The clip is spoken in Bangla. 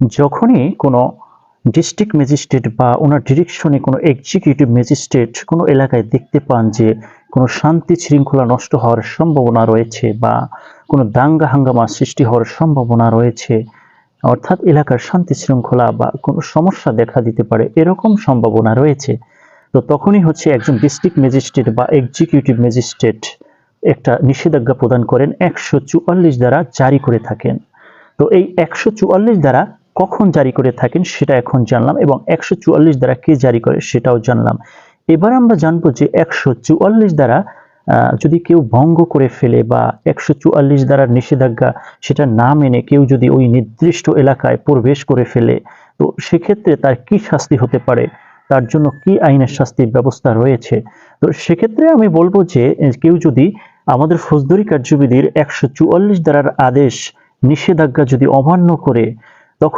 যখনই কোনো ডিস্ট্রিক্ট ম্যাজিস্ট্রেট বা ওনার ডিরেকশনে কোনো এক্সিকিউটিভ ম্যাজিস্ট্রেট কোনো এলাকায় দেখতে পান যে কোনো শান্তি শৃঙ্খলা নষ্ট হওয়ার সম্ভাবনা রয়েছে বা কোনো দাঙ্গা হাঙ্গামা সৃষ্টি হওয়ার সম্ভাবনা রয়েছে, অর্থাৎ এলাকার শান্তি শৃঙ্খলা বা কোনো সমস্যা দেখা দিতে পারে, এরকম সম্ভাবনা রয়েছে। তো তখনই হচ্ছে একজন ডিস্ট্রিক্ট ম্যাজিস্ট্রেট বা এক্সিকিউটিভ ম্যাজিস্ট্রেট একটা নিষেধাজ্ঞা প্রদান করেন একশো চুয়াল্লিশ দ্বারা জারি করে থাকেন। তো এই একশো চুয়াল্লিশ দ্বারা কখন জারি করে থাকেন সেটা এখন জানলাম এবং একশো চুয়াল্লিশ দ্বারা কে জারি করে সেটাও জানলাম। এবার আমরা জানব যে একশো চুয়াল্লিশ দ্বারা যদি কেউ ভঙ্গ করে ফেলে বা একশো চুয়াল্লিশ দ্বারা নিষেধাজ্ঞা সেটা না মেনে কেউ যদি ওই নির্দিষ্ট এলাকায় প্রবেশ করে ফেলে, তো সেক্ষেত্রে তার কি শাস্তি হতে পারে? তার জন্য কি আইনের শাস্তির ব্যবস্থা রয়েছে? তো সেক্ষেত্রে আমি বলব যে কেউ যদি আমাদের ফৌজদারি কার্যবিধির একশো চুয়াল্লিশ দ্বারার আদেশ, নিষেধাজ্ঞা যদি অমান্য করে, তখন